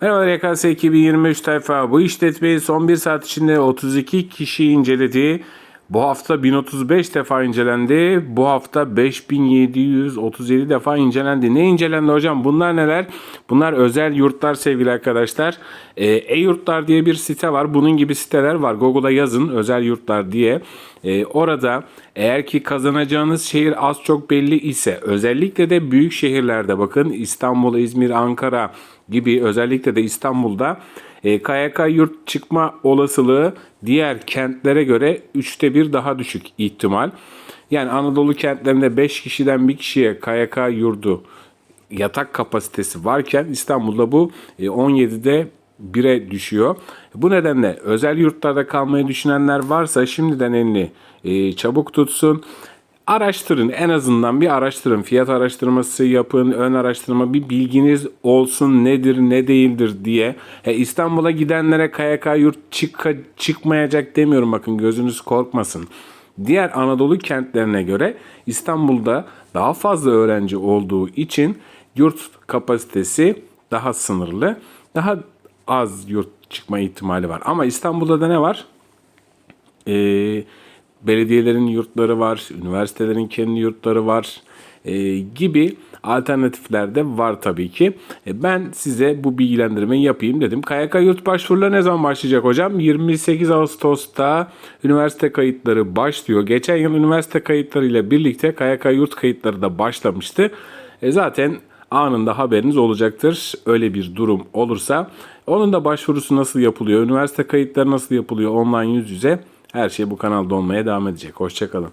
Merhaba YKS 2023 tayfa. Bu işletmeyi son bir saat içinde 32 kişi inceledi. Bu hafta 1035 defa incelendi. Bu hafta 5737 defa incelendi. Ne incelendi hocam? Bunlar neler? Bunlar özel yurtlar sevgili arkadaşlar. Ee, E-yurtlar diye bir site var. Bunun gibi siteler var. Google'a yazın özel yurtlar diye. Ee, orada eğer ki kazanacağınız şehir az çok belli ise özellikle de büyük şehirlerde bakın İstanbul, İzmir, Ankara gibi özellikle de İstanbul'da e, KYK yurt çıkma olasılığı diğer kentlere göre 3'te 1 daha düşük ihtimal. Yani Anadolu kentlerinde 5 kişiden bir kişiye KYK yurdu yatak kapasitesi varken İstanbul'da bu e, 17'de 1'e düşüyor. Bu nedenle özel yurtlarda kalmayı düşünenler varsa şimdiden elini e, çabuk tutsun. Araştırın en azından bir araştırın. Fiyat araştırması yapın, ön araştırma bir bilginiz olsun nedir ne değildir diye. He, İstanbul'a gidenlere KYK yurt çık çıkmayacak demiyorum bakın gözünüz korkmasın. Diğer Anadolu kentlerine göre İstanbul'da daha fazla öğrenci olduğu için yurt kapasitesi daha sınırlı. Daha az yurt çıkma ihtimali var. Ama İstanbul'da da ne var? Ee, belediyelerin yurtları var, üniversitelerin kendi yurtları var ee, gibi alternatifler de var tabii ki. E, ben size bu bilgilendirmeyi yapayım dedim. KYK yurt başvuruları ne zaman başlayacak hocam? 28 Ağustos'ta üniversite kayıtları başlıyor. Geçen yıl üniversite kayıtları ile birlikte KYK yurt kayıtları da başlamıştı. E, zaten anında haberiniz olacaktır. Öyle bir durum olursa. Onun da başvurusu nasıl yapılıyor? Üniversite kayıtları nasıl yapılıyor? Online yüz yüze. Her şey bu kanalda olmaya devam edecek. Hoşçakalın.